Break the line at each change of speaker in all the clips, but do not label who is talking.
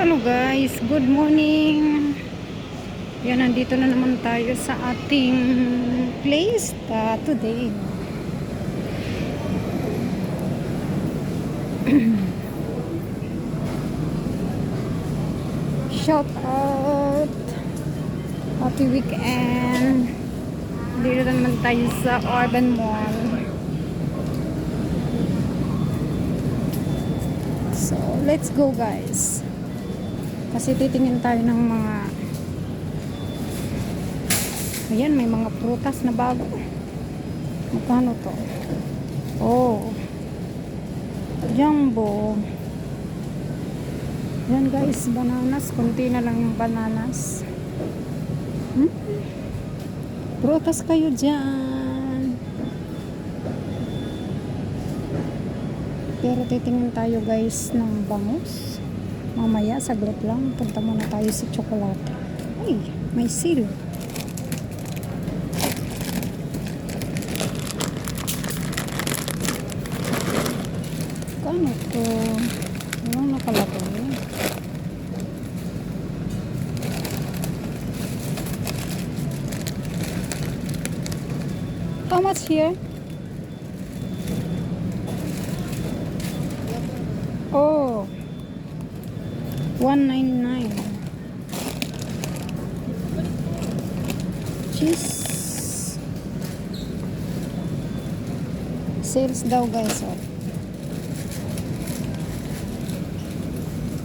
Hello guys, good morning. Yan, nandito na naman tayo sa ating place ta today. Shout out. Happy weekend. Dito na naman tayo sa Urban Mall. So, let's go guys. Kasi titingin tayo ng mga Ayan, may mga prutas na bago. Magkano to? Oh. Jumbo. Yan guys, bananas. Kunti na lang yung bananas. Hmm? Prutas kayo dyan. Pero titingin tayo guys ng bangus. Mamaya, saglit lang. Punta muna tayo sa tsokolate. Ay, may seal. Kano to? Walang nakalagay. How much here? Oh, 199. Cheese. Sales daw guys. Oh.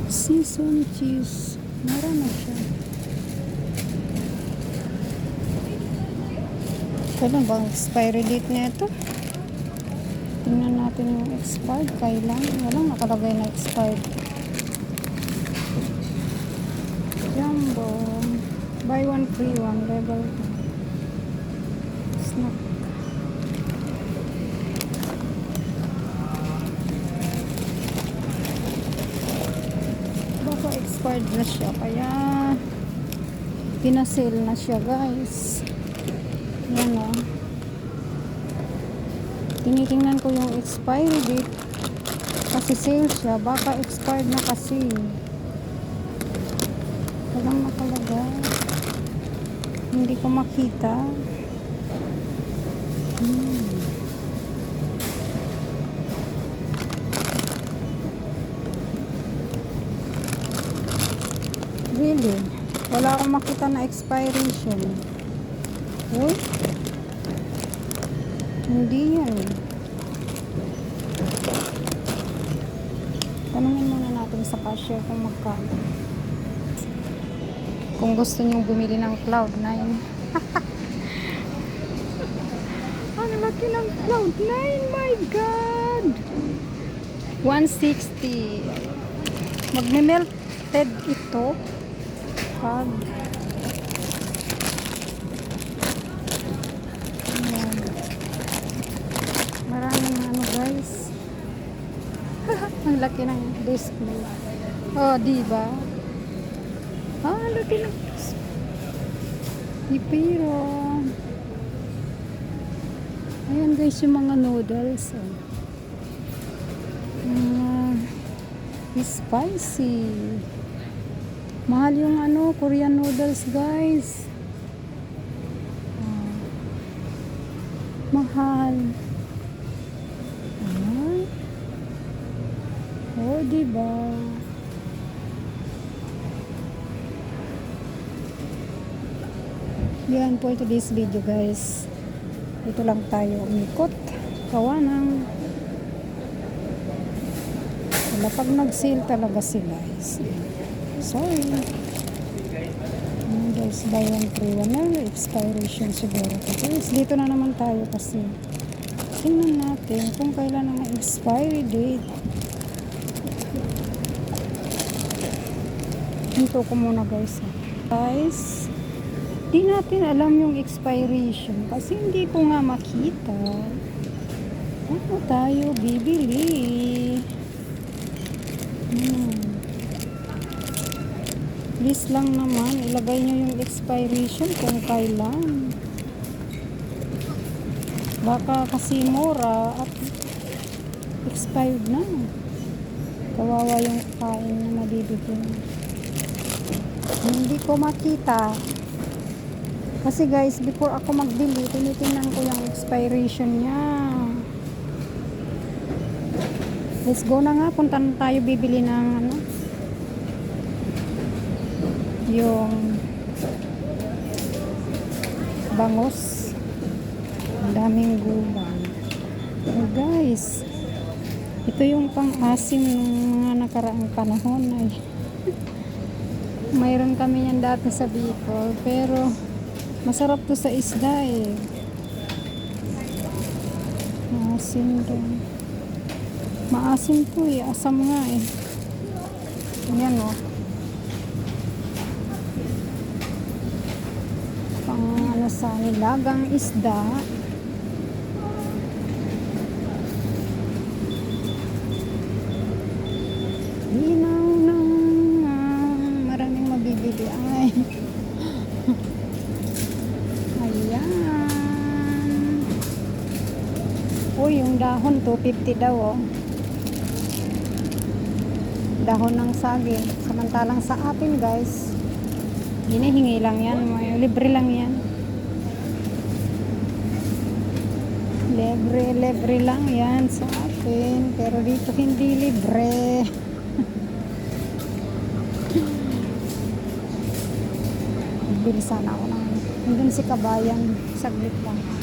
Season cheese. Mura na siya. Kailan bang expiry date na ito? Tingnan natin yung expired. Kailan? Walang nakalagay na expired. Jumbo. Buy one, free one. Level. Snack. Baka expired na siya. Kaya pinasale na siya guys. Yan o. Tinitingnan ko yung expiry date. Kasi sale siya. Baka expired na kasi. Walang nakalagay. Hindi ko makita. Hmm. Really? Wala akong makita na expiration. Uy? Hindi yan. Tanungin muna natin sa cashier kung magkano. Kung gusto nyo bumili ng Cloud9. Ang laki ng Cloud9, my God! 160. Magme-melted ito. Pag Ayan. Maraming ano guys. Ang laki ng display. Oh, di ba? Ah, laki ng Ipiro. Ayan guys yung mga noodles. Oh. Mga spicy. Mahal yung ano, Korean noodles guys. Ah. mahal. Ah. Oh, diba? Yan po today's video guys. Ito lang tayo umikot. Kawa ng wala pag nag-sale talaga sila. Is, sorry. Ano guys, buy one, free one. May expiration siguro. Guys, dito na naman tayo kasi tingnan natin kung kailan ang expiry date. Hinto ko muna guys. Guys, di natin alam yung expiration kasi hindi ko nga makita. Ano tayo bibili? Hmm. Please lang naman, ilagay nyo yung expiration kung kailan. Baka kasi mura at expired na. Kawawa yung kain na mabibigyan. Hindi ko makita. Kasi guys, before ako magbili, tinitingnan ko yung expiration niya. Let's go na nga. Punta na tayo bibili ng ano. Yung bangos. Ang daming gulay. Oh guys, ito yung pang-asim ng mga nakaraang panahon ay mayroon kami yan dati sa Bicol pero masarap to sa isda eh. Maasim to maasim to eh. Asam nga eh. Yan o pang ano sa nilagang isda. Linaw ng ah, maraming mabibili. Ay. Ayan. Uy, yung dahon, 250 daw, oh. Dahon ng saging. Samantalang sa atin, guys, hinihingi lang yan. May- Libre lang yan. Libre, libre lang yan sa atin. Pero dito hindi libre. Bili sana ako ng Nandun si Kabayan. Saglit lang.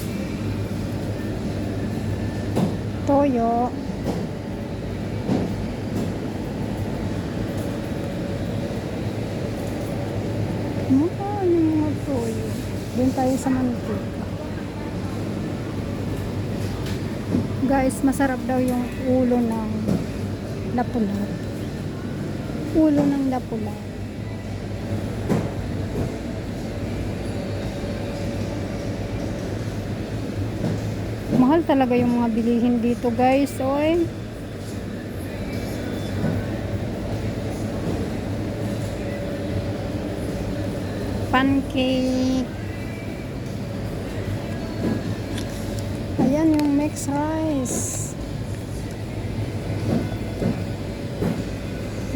Toyo. Mahal yung mga toyo. Doon tayo sa mantika. Guys, masarap daw yung ulo ng lapulat. Ulo ng lapulat. Mahal talaga yung mga bilihin dito guys. Oy. Pancake. Ayan yung mixed rice.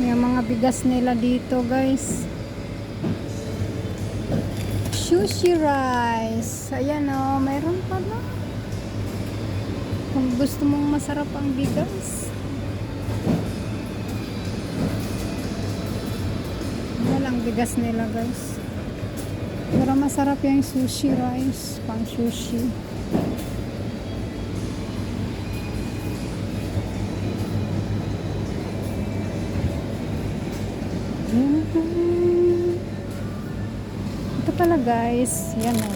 Yung mga bigas nila dito guys. Sushi rice. Ayan o, oh, mayroon pala. Kung gusto mong masarap ang bigas. Yan lang bigas nila guys. Pero masarap yung sushi rice. Pang sushi. Ito pala guys. Yan o.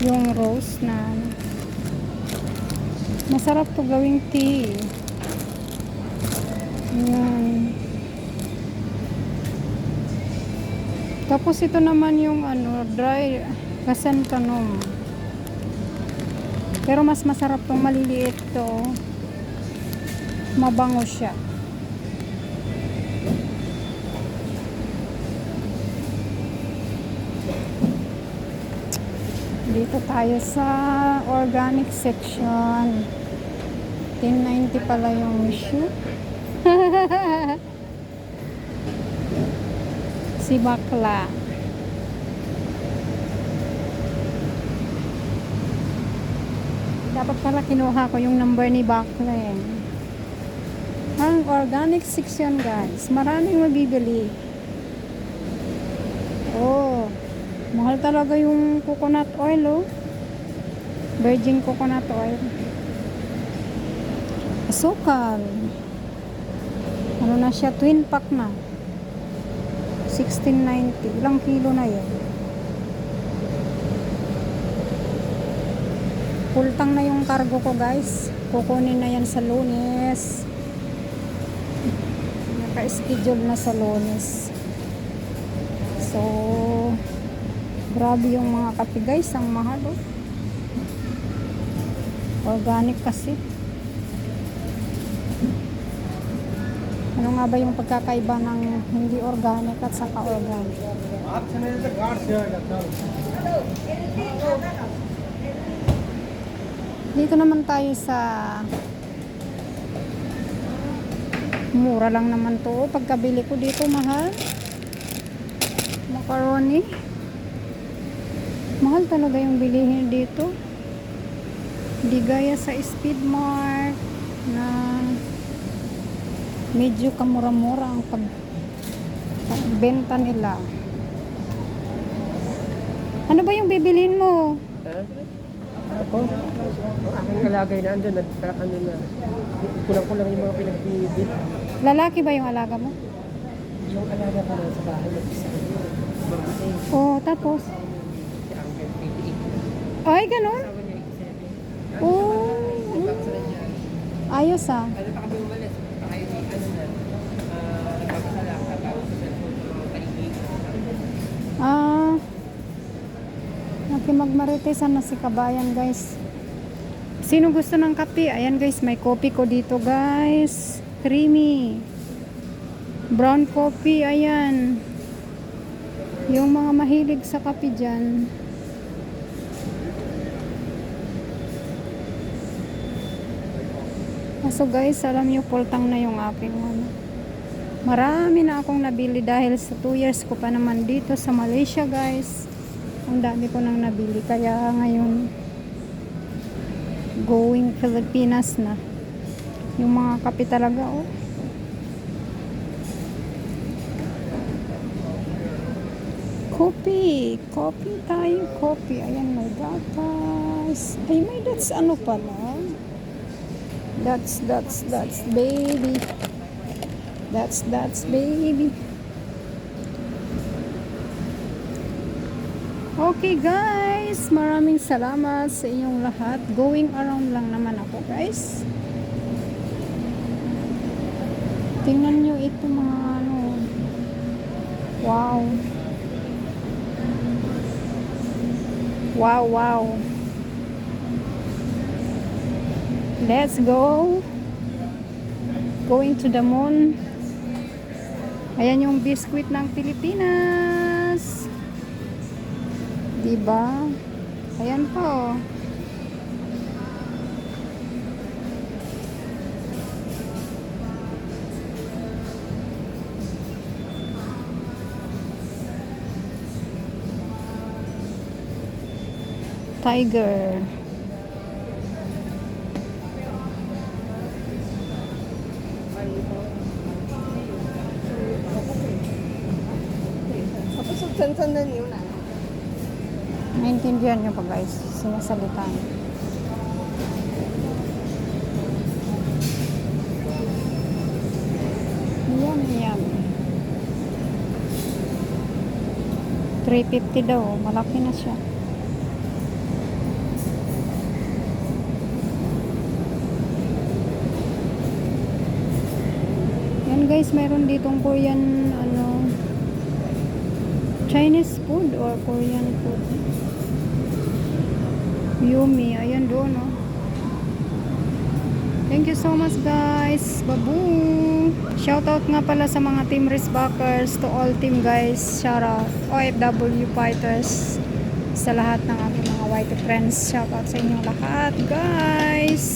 Yung rose na ano. Masarap to gawing tea. Yan. Tapos ito naman yung ano, dry chrysanthemum. Pero mas masarap tong maliliit to. Mabango siya. Dito tayo sa organic section. 1090 pala yung issue. si bakla. Dapat pala kinuha ko yung number ni bakla eh. Ang organic section guys. Maraming mabibili. Oh. Mahal talaga yung coconut oil, oh. Virgin coconut oil. Asukal. Ano na siya? Twin pack na. 1690. Ilang kilo na yun? Full na yung cargo ko, guys. Kukunin na yan sa lunes. Naka-schedule na sa lunes. So, Grabe yung mga kape guys, ang mahal oh. Organic kasi. Ano nga ba yung pagkakaiba ng hindi organic at saka organic? Dito naman tayo sa Mura lang naman to. Pagkabili ko dito, mahal. Macaroni. Mahal talaga yung bilihin dito. Hindi gaya sa Speed Mart na medyo kamura-mura ang pag pagbenta nila. Ano ba yung bibilhin mo?
Ha? Ako? Ang aking alagay na andun, ano na, kulang-kulang yung mga pinagbibit.
Lalaki ba yung alaga mo?
Yung alaga ko na sa bahay,
Oo, tapos.
si Angel, 88.
Ay, ganun?
Asawa niya, 87.
Oo.
Niya.
Ayos ah.
Ano pa kami umalis? Baka yung ano na, ah, nagpapasala ka, tapos sa cellphone sa mga paligid.
Ah. Nakimagmaritesan na si Kabayan, guys. Sino gusto ng kape? Ayan, guys. May kopi ko dito, guys. Creamy. Brown coffee. Ayan. Yung mga mahilig sa kape dyan. Kaso guys, alam nyo, pultang na yung aking ano. Marami na akong nabili dahil sa 2 years ko pa naman dito sa Malaysia guys. Ang dami ko nang nabili kaya ngayon going Pilipinas na. Yung mga kape talaga oh. Kopi, kopi tayo, kopi. Ayan, may gatas. Ay, may that's ano pala. That's, that's, that's baby. That's, that's baby. Okay guys, maraming salamat sa inyong lahat. Going around lang naman ako guys. Tingnan nyo ito mga ano. Wow. Wow, wow. Let's go. Going to the moon. Ayan yung biskuit ng Pilipinas. Diba? Ayan po. Tiger.
Tapos, sansan yun na.
Naintindihan nyo pa guys, sinasalita niyo. Yan, yan. 350 daw, malaki na siya. Yan guys, mayroon ditong Korean ano Chinese food or Korean food. Yummy. Ayan doon, oh. Thank you so much, guys. Babu! Shoutout nga pala sa mga Team Risbackers, to all team guys. Shout out. OFW fighters. Sa lahat ng aking mga white friends. Shoutout sa inyong lahat, guys.